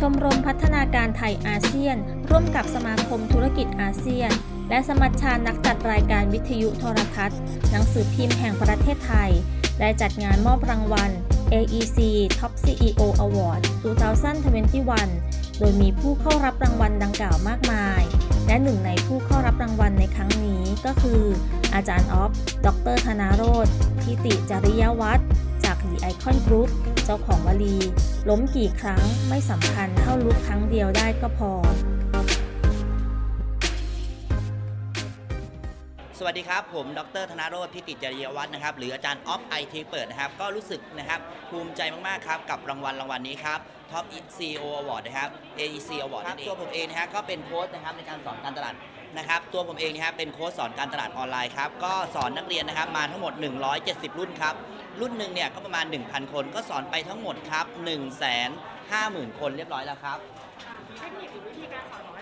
ชมรมพัฒนาการไทยอาเซียน ร่วมกับสมาคมธุรกิจอาเซียน และสมัชชานักจัดรายการวิทยุโทรทัศน์ หนังสือพิมพ์แห่งประเทศไทยได้จัดงานมอบรางวัล AEC Top CEO Award 2021 โดยมีผู้เข้ารับรางวัลดังกล่าวมากมาย และหนึ่งในผู้เข้ารับรางวัลในครั้งนี้ก็คือ อาจารย์ออฟ ดรธนาโรธทิติจริยวัฒน์ The Icon Group เจ้าของวลี ล้มกี่ครั้งไม่สำคัญเท่าลุกครั้งเดียวได้ก็พอ สวัสดีครับ ผม ดร ธนาโรธทิติจริยวัฒน์นะครับ หรืออาจารย์ออฟไอทีเปิดนะครับ ก็รู้สึกนะครับภูมิใจมากๆครับกับรางวัลรางวัลนี้ครับ Top CEO Award นะครับ AEC Award นั่นเองตัวผมเองนะฮะก็เป็นโค้ชนะครับในการสอนการตลาด นะครับตัวผมเองนะครับเป็นโค้ชสอนการตลาดออนไลน์ครับก็สอนนักเรียนนะครับมาทั้งหมด 170 รุ่นครับรุ่นหนึ่งเนี่ยก็ประมาณ 1,000 คนก็สอนไปทั้งหมดครับ1 5 0 0 0 0 คนเรียบร้อยแล้วครับ เทคนิคหรือวิธีการสอนของ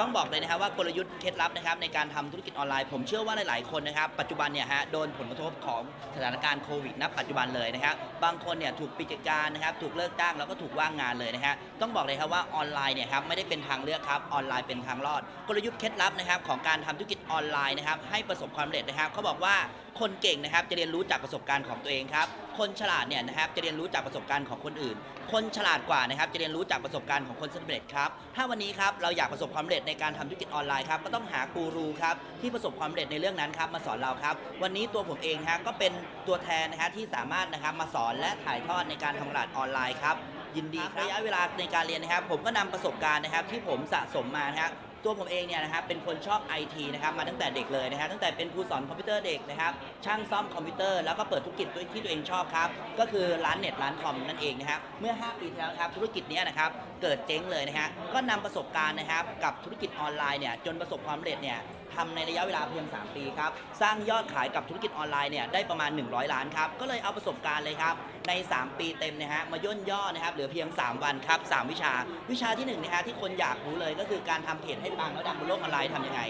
ต้องบอกเลยนะครับว่ากลยุทธ์เคล็ดลับนะครับในการทำธุรกิจออนไลน์ ผมเชื่อว่าหลาย ๆ คนนะครับปัจจุบันเนี่ยฮะโดนผลกระทบของสถานการณ์โควิดณปัจจุบันเลยนะครับบางคนเนี่ยถูกปิดกิจการนะครับถูกเลิกจ้างแล้วก็ถูกว่างงานเลยนะฮะต้องบอกเลยครับว่าออนไลน์เนี่ยครับไม่ได้เป็นทางเลือกครับออนไลน์เป็นทางรอด กลยุทธ์เคล็ดลับนะครับของการทำธุรกิจออนไลน์นะครับให้ประสบความสำเร็จนะครับเขาบอกว่าคนเก่งนะครับจะเรียนรู้จากประสบการณ์ของตัวเองครับ คนฉลาดเนี่ยนะครับจะเรียนรู้จากประสบการณ์ของคนอื่น คนฉลาดกว่านะครับจะเรียนรู้จากประสบการณ์ของคนสำเร็จครับ ถ้าวันนี้ครับเราอยากประสบความสำเร็จในการทำธุรกิจออนไลน์ครับก็ต้องหากูรูครับที่ประสบความสำเร็จในเรื่องนั้นครับมาสอนเราครับ วันนี้ตัวผมเองฮะก็เป็นตัวแทนนะฮะที่สามารถนะครับมาสอนและถ่ายทอดในการทำตลาดออนไลน์ครับยินดีครับระยะเวลาในการเรียนนะครับ ผมก็นำประสบการณ์นะครับที่ผมสะสมมานะครับ ตัวผมเองเนี่ยนะครับเป็นคนชอบไอทีนะครับมาตั้งแต่เด็กเลยนะฮะตั้งแต่เป็นครูสอนคอมพิวเตอร์เด็กนะครับช่างซ่อมคอมพิวเตอร์แล้วก็เปิดธุรกิจที่ตัวเองชอบครับก็คือร้านเน็ตร้านคอมนั่นเองนะครับเมื่อ 5 ปีที่แล้วครับธุรกิจเนี้ยนะครับเกิดเจ๊งเลยนะฮะก็นำประสบการณ์นะครับกับธุรกิจออนไลน์เนี่ยจนประสบความสำเร็จเนี่ย ทำในระยะเวลาเพียง 3 ปีครับ สร้างยอดขายกับธุรกิจออนไลน์เนี่ยได้ประมาณ 100 ล้านครับ ก็เลยเอาประสบการณ์เลยครับ ใน 3 ปีเต็มนะฮะมาย่นย่อนะครับเหลือเพียง 3 วันครับ 3 วิชา วิชาที่1นะฮะที่คนอยากรู้เลยก็คือการทำเพจให้ปังแล้วดังบนโลกออนไลน์ทำยังไง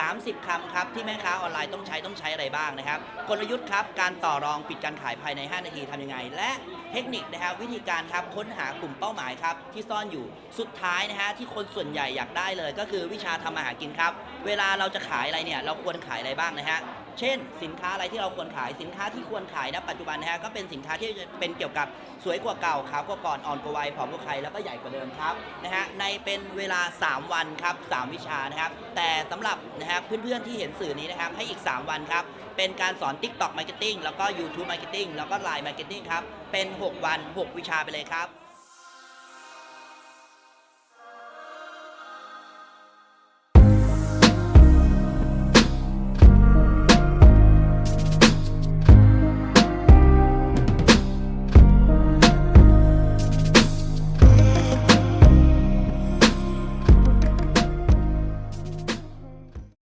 30คำครับที่แม่ค้าออนไลน์ต้องใช้ต้องใช้อะไรบ้างนะครับกลยุทธ์ครับการต่อรองปิดการขายภายใน 5 นาทีทำยังไง และเทคนิคนะครับวิธีการครับค้นหากลุ่มเป้าหมายครับที่ซ่อนอยู่สุดท้ายนะฮะที่คนส่วนใหญ่อยากได้เลย ก็คือวิชาทำมาหากินครับ เวลาเราจะขายอะไรเนี่ยเราควรขายอะไรบ้างนะฮะ เช่น สินค้าอะไรที่เราควรขายสินค้าที่ควรขายนะปัจจุบันนะฮะก็เป็นสินค้าที่เป็นเกี่ยวกับสวยกว่าเก่าขาวกว่าก่อนอ่อนกว่าวัยผอมกว่าใครแล้วก็ใหญ่กว่าเดิมครับนะฮะในเป็นเวลา 3 วันครับ3วิชานะครับ แต่สำหรับนะครับเพื่อนๆที่เห็นสื่อนี้นะครับให้อีก 3 วันครับเป็นการสอน TikTok Marketing แล้วก็ YouTube Marketing แล้วก็ Line Marketing ครับเป็น 6 วัน 6 วิชาไปเลยครับ